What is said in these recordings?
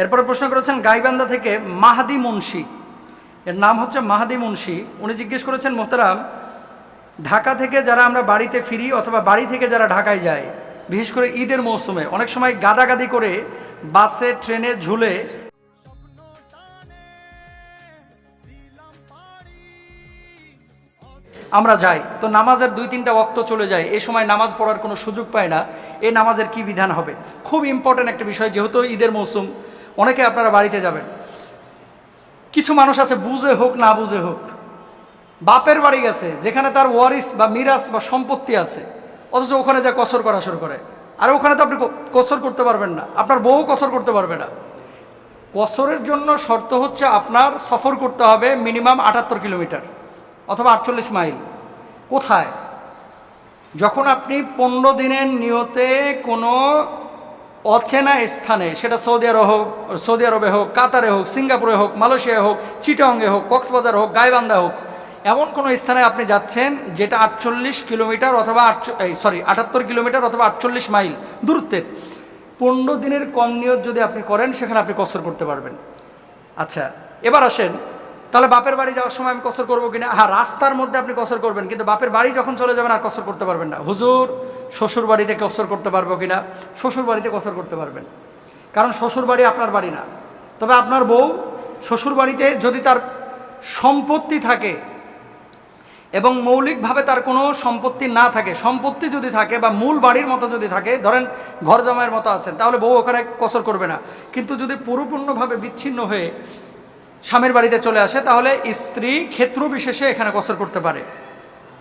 এরপরে প্রশ্ন করেছেন গাইবান্ধা থেকে মাহাদি মুন্সি। এর নাম হচ্ছে মাহাদি মুন্সি। উনি জিজ্ঞেস করেছেন, মোহতারাম, ঢাকা থেকে যারা আমরা বাড়িতে ফিরি অথবা বাড়ি থেকে যারা ঢাকায় যায়, বিশেষ করে ঈদের মৌসুমে, অনেক সময় গাদাগাদি করে বাসে, ট্রেনে ঝুলে আমরা যাই, তো নামাজের দুই তিনটা ওক্ত চলে যায়। এই সময় নামাজ পড়ার কোনো সুযোগ পায় না। এ নামাজের কি বিধান হবে? খুব ইম্পর্ট্যান্ট একটা বিষয়, যেহেতু ঈদের মৌসুম অনেকে আপনারা বাড়িতে যাবেন। কিছু মানুষ আছে, বুঝে হোক, না বুঝে হোক। বাপের বাড়ি গেছে, যেখানে তার ওয়ারিস বা মিরাস বা সম্পত্তি আছে, অথচ ওখানে যা কসর করা শুরু করে। আর ওখানে তো আপনি কসর করতে পারবেন না। আপনার বউ কসর করতে পারবে না। কসরের জন্য শর্ত হচ্ছে আপনার সফর করতে হবে মিনিমাম আটাত্তর কিলোমিটার অথবা আটচল্লিশ মাইল। কোথায়? যখন আপনি পনেরো দিনের নিয়তে কোনো অচেনা স্থানে, সেটা সৌদি আরব হোক, সৌদি আরবে হোক, কাতারে হোক, সিঙ্গাপুরে হোক, মালয়েশিয়ায় হোক, চিটংয়ে হোক, কক্সবাজার হোক, গাইবান্ধা হোক, এমন কোনো স্থানে আপনি যাচ্ছেন যেটা আটচল্লিশ কিলোমিটার অথবা সরি আটাত্তর কিলোমিটার অথবা আটচল্লিশ মাইল দূরত্বের পনেরো দিনের কম নিয়ত যদি আপনি করেন, সেখানে আপনি কসর করতে পারবেন। আচ্ছা এবার আসেন তাহলে বাপের বাড়ি যাওয়ার সময় আমি কসর করব কিনা? হ্যাঁ রাস্তার মধ্যে আপনি কসর করবেন, কিন্তু বাপের বাড়ি যখন চলে যাবেন আর কসর করতে পারবেন না। হুজুর, শ্বশুর বাড়িতে কসর করতে পারব কিনা? শ্বশুর বাড়িতে কসর করতে পারবেন। কারণ শ্বশুর বাড়ি আপনার বাড়ি না। তবে আপনার বউ শ্বশুর বাড়িতে যদি তার সম্পত্তি থাকে এবং মৌলিকভাবে তার কোনো সম্পত্তি না থাকে, সম্পত্তি যদি থাকে বা মূল বাড়ির মতো যদি থাকে, ধরেন ঘর জামাইয়ের মতো আছেন, তাহলে বউ ওখানে কসর করবে না। কিন্তু যদি পরিপূর্ণভাবে বিচ্ছিন্ন হয়ে স্বামীর বাড়িতে চলে আসে, তাহলে স্ত্রী ক্ষেত্র বিশেষে এখানে কসর করতে পারে।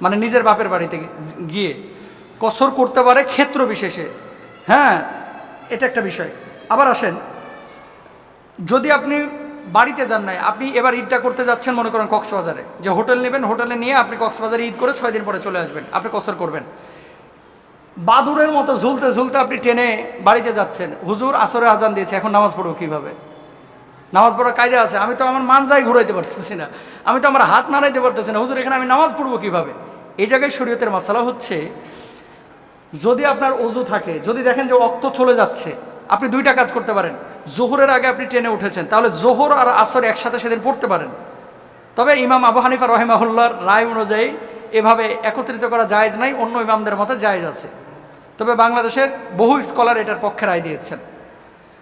মানে নিজের বাপের বাড়িতে গিয়ে কসর করতে পারে ক্ষেত্র বিশেষে। হ্যাঁ এটা একটা বিষয়। আবার আসেন, যদি আপনি বাড়িতে যান নাই, আপনি এবার ঈদটা করতে যাচ্ছেন মনে করেন কক্সবাজারে, যে হোটেল নেবেন, হোটেলে নিয়ে আপনি কক্সবাজারে ঈদ করে ছয় দিন পরে চলে আসবেন, আপনি কসর করবেন। বাদুরের মতো ঝুলতে ঝুলতে আপনি ট্রেনে বাড়িতে যাচ্ছেন। হুজুর আসরে আজান দিয়েছে, এখন নামাজ পড়ব কীভাবে? নামাজ পড়ার কায়দা আছে, আমি তো আমার মানজাই ঘুরাইতে পারতেছি না, আমি তো আমার হাত নাড়াইতে পারতেছি না। হুজুর, এখানে আমি নামাজ পড়ব কীভাবে? এই জায়গায় শরীয়তের মশালা হচ্ছে, যদি আপনার অজু থাকে, যদি দেখেন যে অক্ত চলে যাচ্ছে, আপনি দুইটা কাজ করতে পারেন। জোহরের আগে আপনি ট্রেনে উঠেছেন, তাহলে জোহর আর আসর একসাথে সেদিন পড়তে পারেন। তবে ইমাম আবু হানিফা রহেমাহুল্লার রায় অনুযায়ী এভাবে একত্রিত করা জায়েজ নাই, অন্য ইমামদের মতে জায়েজ আছে। তবে বাংলাদেশের বহু স্কলার এটার পক্ষে রায় দিয়েছেন।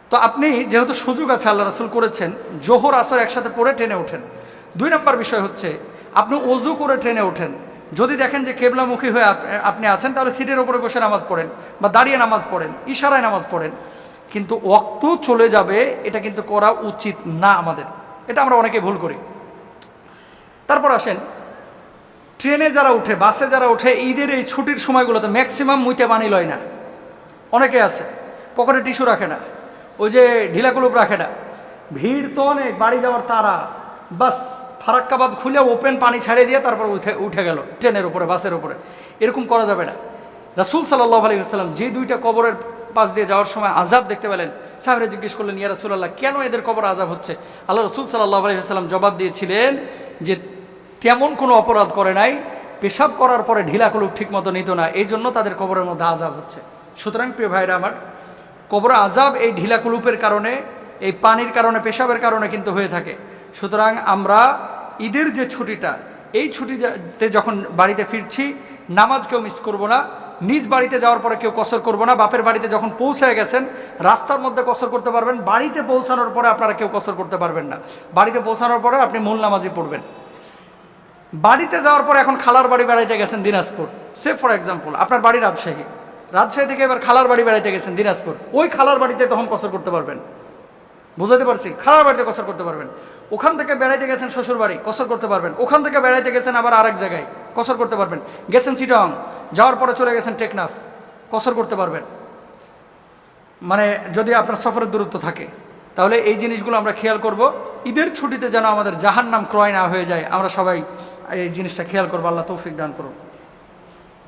তো আপনি যেহেতু সুযোগ আছে আল্লাহ রাসুল করেছেন, জোহর, আসর একসাথে পড়ে ট্রেনে ওঠেন। দুই নম্বর বিষয় হচ্ছে, আপনি অজু করে ট্রেনে ওঠেন। যদি দেখেন যে কেবলামুখী হয়ে আপনি আছেন, তাহলে সিটের ওপরে বসে নামাজ পড়েন বা দাঁড়িয়ে নামাজ পড়েন, ইশারায় নামাজ পড়েন। কিন্তু অক্ত চলে যাবে, এটা কিন্তু করা উচিত না আমাদের। এটা আমরা অনেকে ভুল করি। তারপর আসেন, ট্রেনে যারা উঠে, বাসে যারা উঠে, ঈদের এই ছুটির সময়গুলোতে ম্যাক্সিমাম মুইতে পানি লয় না। অনেকে আছে, পকেটে টিস্যু রাখে না। ওই যে ঢিলাকুলুপ রাখে না ভিড় তো অনেক, বাড়ি যাওয়ার তারা। বাস, ফারাক্কাবাদ খুলে ওপেন পানি ছাড়িয়ে দিয়ে তারপর উঠে উঠে গেল, ট্রেনের উপরে, বাসের উপরে। এরকম করা যাবে না। রাসুল সাল্লাহ আলী সাল্লাম যে দুইটা কবরের পাশ দিয়ে যাওয়ার সময় আজাব দেখতে পেলেন। সাহেবরা জিজ্ঞেস করলেন, ইয়া রাসুল্লাহ কেন এদের কবর আজাব হচ্ছে? আল্লাহ রসুল সাল্লাহ আলী সাল্লাম জবাব দিয়েছিলেন যে, তেমন কোনো অপরাধ করে নাই। পেশাব করার পরে ঢিলাকুলুপ ঠিক মতো নিত না। এই জন্য তাদের কবরের মধ্যে আজাব হচ্ছে। সুতরাং প্রিয় ভাইরা আমার কবর আজাব এই ঢিলাকুলুপের কারণে, এই পানির কারণে, পেশাবের কারণে কিন্তু হয়ে থাকে। সুতরাং আমরা ঈদের যে ছুটিটা, এই ছুটিতে যখন বাড়িতে ফিরছি নামাজ কেউ মিস করব না, নিজ বাড়িতে যাওয়ার পরে কেউ কসর করব না, বাপের বাড়িতে যখন পৌঁছে গেছেন, রাস্তার মধ্যে কসর করতে পারবেন, বাড়িতে পৌঁছানোর পরে আপনারা কেউ কসর করতে পারবেন না। বাড়িতে পৌঁছানোর পরে আপনি মূল নামাজই পড়বেন। বাড়িতে যাওয়ার পরে এখন খালার বাড়ি বেড়াইতে গেছেন দিনাজপুর। সে ফর এক্সাম্পল আপনার বাড়ি রাজশাহী। রাজশাহী থেকে এবার খালার বাড়ি বেড়াইতে গেছেন দিনাজপুর। ওই খালার বাড়িতে তখন কসর করতে পারবেন। বুঝাতে পারছি? খালার বাড়িতে কসর করতে পারবেন। ওখান থেকে বেড়াইতে গেছেন শ্বশুর বাড়ি, কসর করতে পারবেন। ওখান থেকে বেড়াইতে গেছেন আবার আরেক জায়গায়, কসর করতে পারবেন। গেছেন চিটং যাওয়ার পরে চলে গেছেন টেকনাফ, কসর করতে পারবেন। মানে যদি আপনার সফরের দূরত্ব থাকে, তাহলে এই জিনিসগুলো আমরা খেয়াল করব। ঈদের ছুটিতে যেন আমাদের জাহান নাম ক্রয় না হয়ে যায়, আমরা সবাই এই জিনিসটা খেয়াল করব। আল্লাহ তৌফিক দান করুন।